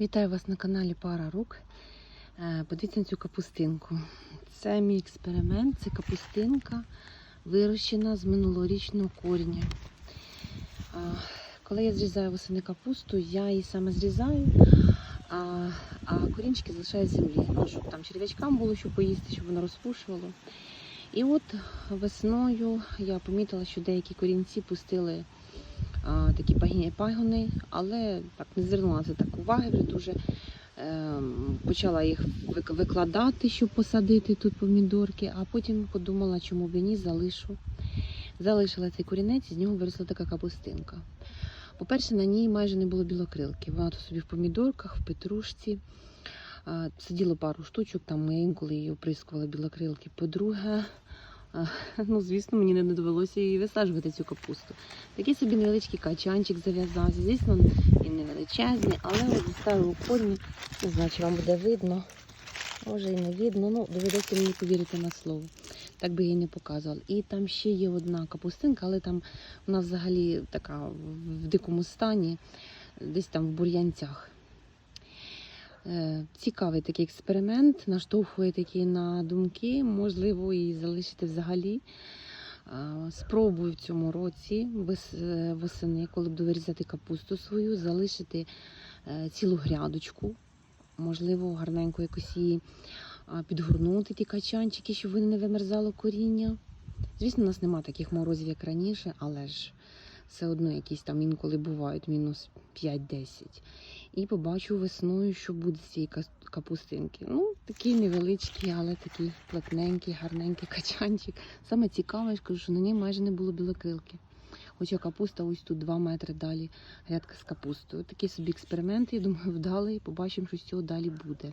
Вітаю вас на каналі Пара Рук. Е, Подивіться на цю капустинку. Це мій експеримент, це капустинка, вирощена з минулорічного коріння. Е, Коли я зрізаю восени капусту, я її саме зрізаю, а, а корінчики залишаю в землі, ну, щоб там черв'ячкам було що поїсти, щоб воно розпушувало. І от весною я помітила, що деякі корінці пустили такі пагіні пагони, але так не звернула це так уваги, вже дуже ем, почала їх викладати, щоб посадити тут помідорки, а потім подумала, чому б ні, залишу. Залишила цей корінець, і з нього виросла така капустинка. По-перше, на ній майже не було білокрилки. Вона тут собі в помідорках, в петрушці. Сиділо пару штучок, там ми інколи її оприскували білокрилки. По-друге, ну, звісно, мені не довелося її висаджувати цю капусту. Такий собі невеличкий качанчик зав'язався. Звісно, він не величезний, але зі старого корні, не знаю, чи вам буде видно. Може і не видно, ну доведеться мені повірити на слово. Так би її не показувала. І там ще є одна капустинка, але там вона взагалі така в дикому стані, десь там в бур'янцях. Е, Цікавий такий експеримент, наштовхує такі на думки, можливо, і залишити взагалі. Е, Спробую в цьому році е, восени, коли буду вирізати капусту свою, залишити цілу грядочку. Можливо, гарненько якось її підгорнути, ті качанчики, щоб вони не вимерзало коріння. Звісно, у нас немає таких морозів, як раніше, але ж все одно якісь там інколи бувають мінус 5-10. І побачу весною, що буде з цієї капустинки. Ну, такий невеличкий, але такий плотненький, гарненький качанчик. Саме цікаве, я кажу, що на ній майже не було білокрилки. Хоча капуста ось тут 2 метри далі, грядка з капустою. Такий собі експеримент, я думаю, вдалий. Побачимо, що з цього далі буде.